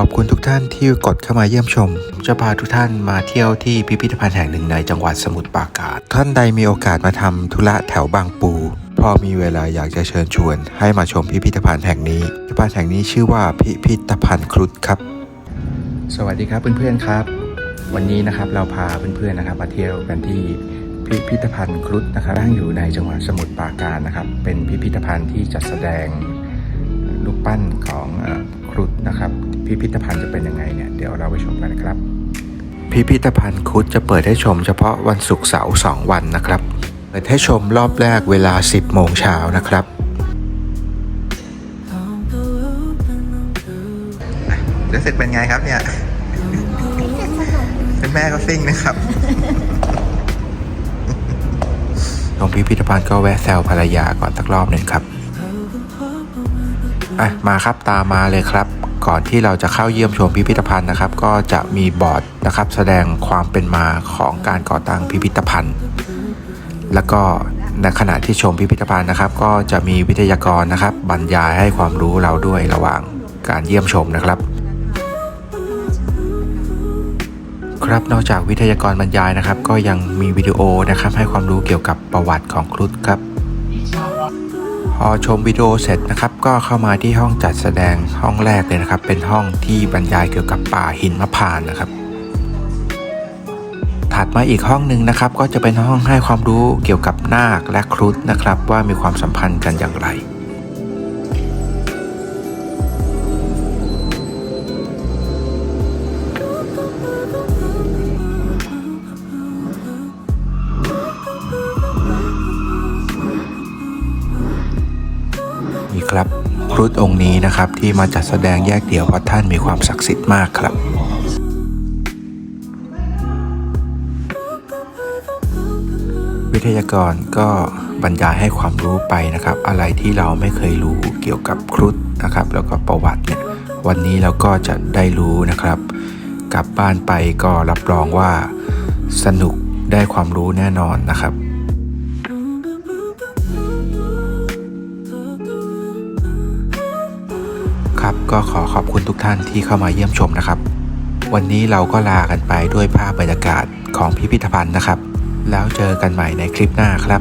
ขอบคุณทุกท่านที่กดเข้ามาเยี่ยมชม จะพาทุกท่านมาเที่ยวที่พิพิธภัณฑ์แห่งหนึ่งในจังหวัดสมุทรปราการ ท่านใดมีโอกาสมาทำธุระแถวบางปู พอมีเวลาอยากจะเชิญชวน ให้มาชมพิพิธภัณฑ์แห่งนี้ พิพิธภัณฑ์แห่งนี้ชื่อว่าพิพิธภัณฑ์ครุฑครับ สวัสดีครับเพื่อนๆครับ วันนี้นะครับเราพาเพื่อนๆนะครับ มาเที่ยวกันที่พิพิธภัณฑ์ครุฑนะครับตั้งอยู่ในจังหวัดสมุทรปราการนะครับ เป็นพิพิธภัณฑ์ที่จัดแสดงรูปปั้นของ ครุฑนะครับ พิพิธภัณฑ์จะเป็นยังไงเนี่ยเดี๋ยวเราไปชมกันนะครับ พิพิธภัณฑ์ครุฑจะเปิดให้ชมเฉพาะวันศุกร์เสาร์สองวันนะครับ เปิดให้ชมรอบแรกเวลา 10 โมงเช้านะครับรู้สึกเป็นไงครับเนี่ยเป็นแม่ก็ซิ่งนะครับตรงพิพิธภัณฑ์ก็แวะแซวภรรยาก่อนสักรอบหนึ่งครับ อะมาครับตามมาเลยครับ ก่อนที่เราจะเข้าเยี่ยมชมพิพิธภัณฑ์นะครับ ก็จะมีบอร์ดนะครับ แสดงความเป็นมาของการก่อตั้งพิพิธภัณฑ์ แล้วก็ในขณะที่ชมพิพิธภัณฑ์นะครับ ก็จะมีวิทยากรนะครับ บรรยายให้ความรู้เราด้วยระหว่างการเยี่ยมชมนะครับครับนอกจากวิทยากรบรรยายนะครับ ก็ยังมีวิดีโอนะครับ ให้ความรู้เกี่ยวกับประวัติของครุฑครับ พอชมวิดีโอเสร็จนะครับ ก็เข้ามาที่ห้องจัดแสดงห้องแรกเลยนะครับ เป็นห้องที่บรรยายเกี่ยวกับป่าหินมะพร้านนะครับ ถัดมาอีกห้องหนึ่งนะครับ ก็จะเป็นห้องให้ความรู้เกี่ยวกับนาคและครุฑนะครับ ว่ามีความสัมพันธ์กันอย่างไร ครับครุฑองค์นี้นะครับที่มาจัดแสดงแยกเดี่ยวเพราะท่านมีความศักดิ์สิทธิ์มากครับวิทยากรก็บรรยายให้ความรู้ไปนะครับ อะไรที่เราไม่เคยรู้เกี่ยวกับครุฑนะครับ แล้วก็ประวัติเนี่ยวันนี้เราก็จะได้รู้นะครับ กลับบ้านไปก็รับรองว่าสนุกได้ความรู้แน่นอนนะครับ ครับ ก็ขอขอบคุณทุกท่านที่เข้ามาเยี่ยมชมนะครับ วันนี้เราก็ลากันไปด้วยภาพบรรยากาศของพิพิธภัณฑ์นะครับ แล้วเจอกันใหม่ในคลิปหน้าครับ